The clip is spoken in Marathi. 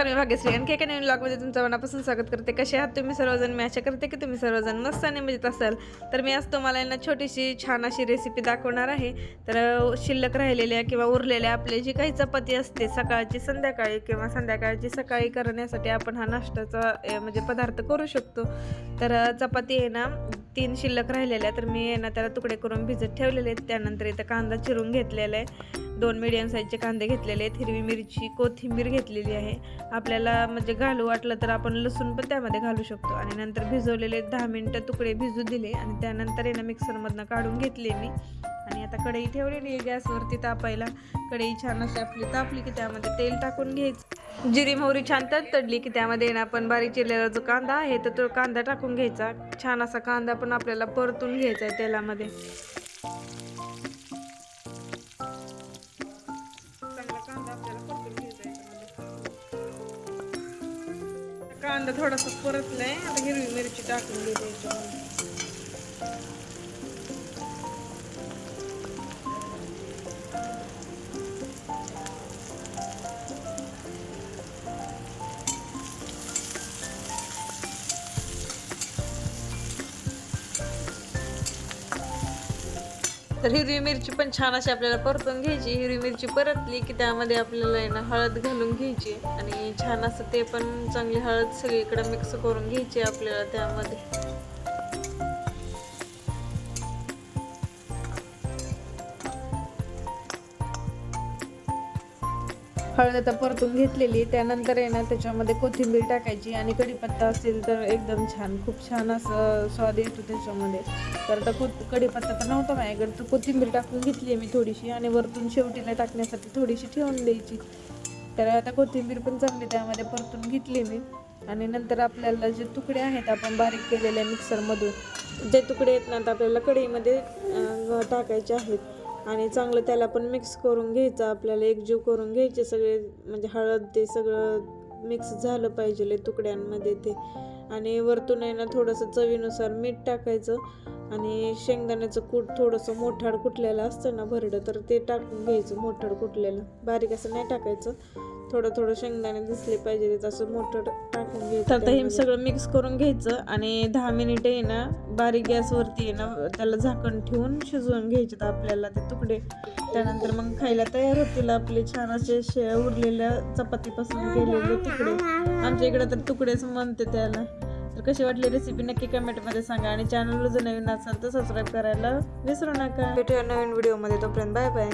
नमस्कार मी भाग्यश्री. आणखी एका नवीन ब्लॉगमध्ये तुमचं मनापासून स्वागत करते. कसे आहात तुम्ही? सर्वजण मी आशा करते की तुम्ही सर्वजण मस्त आणि मजेत असाल? तर मी आज तुम्हाला यांना छोटीशी छान अशी रेसिपी दाखवणार आहे. तर शिल्लक राहिलेल्या किंवा उरलेल्या आपली जी काही चपाती असते सकाळची संध्याकाळी किंवा संध्याकाळची सकाळी करण्यासाठी आपण हा नाश्त्याचा म्हणजे पदार्थ करू शकतो. तर चपाती आहे ना तीन शिल्लक राहिलेल्या तर मी ना त्याला तुकडे करून भिजत ठेवलेले आहेत. त्यानंतर इथं कांदा चिरून घेतलेला आहे. दोन मिडियम साईजचे कांदे घेतलेले आहेत. हिरवी मिरची कोथिंबीर घेतलेली आहे. आपल्याला म्हणजे घालू वाटलं तर आपण लसूण पण त्यामध्ये घालू शकतो. आणि नंतर भिजवलेले दहा मिनटं तुकडे भिजू दिले. आणि त्यानंतर आहे ना मिक्सरमधनं काढून घेतले मी आणि आता कढई ठेवलेली आहे गॅसवरती तापायला. कढई छान अशी आपली तापली की त्यामध्ये तेल टाकून घ्यायचं. जिरी मोहरी छान तडतडली की त्यामध्ये ना आपण बारीक चिरलेला जो कांदा आहे तर तो कांदा टाकून घ्यायचा. छान असा कांदा पण आपल्याला परतून घ्यायचा आहे तेलामध्ये. कांदा थोडासा परतलाय आता हिरवी मिरची टाकून घ्यायची तर हिरवी मिरची पण छान अशी आपल्याला परतून घ्यायची. हिरवी मिरची परतली की त्यामध्ये आपल्याला ना हळद घालून घ्यायची आणि छान असं ते पण चांगली हळद सगळीकडे मिक्स करून घ्यायची आपल्याला त्यामध्ये. हळद आता परतून घेतलेली. त्यानंतर आहे ना त्याच्यामध्ये कोथिंबीर टाकायची आणि कढीपत्ता असेल तर एकदम छान खूप छान असं स्वाद येतो त्याच्यामध्ये. तर आता को कढीपत्ता तर नव्हता माझ्याकडे तर कोथिंबीर टाकून घेतली मी थोडीशी आणि वरतून शेवटीला टाकण्यासाठी थोडीशी ठेवून द्यायची. तर आता कोथिंबीर पण चांगली त्यामध्ये परतून घेतली मी. आणि नंतर आपल्याला जे तुकडे आहेत आपण बारीक केलेले मिक्सरमधून जे तुकडे आहेत ना तर आपल्याला कढईमध्ये टाकायचे आहेत. आणि चांगलं त्याला पण मिक्स करून घ्यायचं आपल्याला एकजीव करून घ्यायचे सगळे म्हणजे हळद ते सगळं मिक्स झालं पाहिजे तुकड्यांमध्ये ते. आणि वरतून आहे ना थोडंसं चवीनुसार मीठ टाकायचं आणि शेंगदाण्याचं कूट थोडंसं मोठाड कुटलेलं असतं ना भरडं तर ते टाकून घ्यायचं मोठाड कुटलेलं बारीक असं नाही टाकायचं. थोडं थोडं शेंगदाणे दिसले पाहिजे असं मोठं टाकून घ्यायचं आता हे सगळं मिक्स करून घ्यायचं आणि दहा मिनिट आहे ना बारीक गॅसवरती आहे ना त्याला झाकण ठेवून शिजवून घ्यायचे आपल्याला ते तुकडे. त्यानंतर मग खायला तयार होतील आपले छान असे शे उरलेल्या चपातीपासून केलेले तुकडे. आमच्या इकडे तर तुकडेच म्हणते त्याला. तर कशी वाटली रेसिपी नक्की कमेंटमध्ये सांगा आणि चॅनलवर जर नवीन असाल तर सबस्क्राईब करायला विसरू नका. भेटूया नवीन व्हिडिओमध्ये तोपर्यंत बाय बाय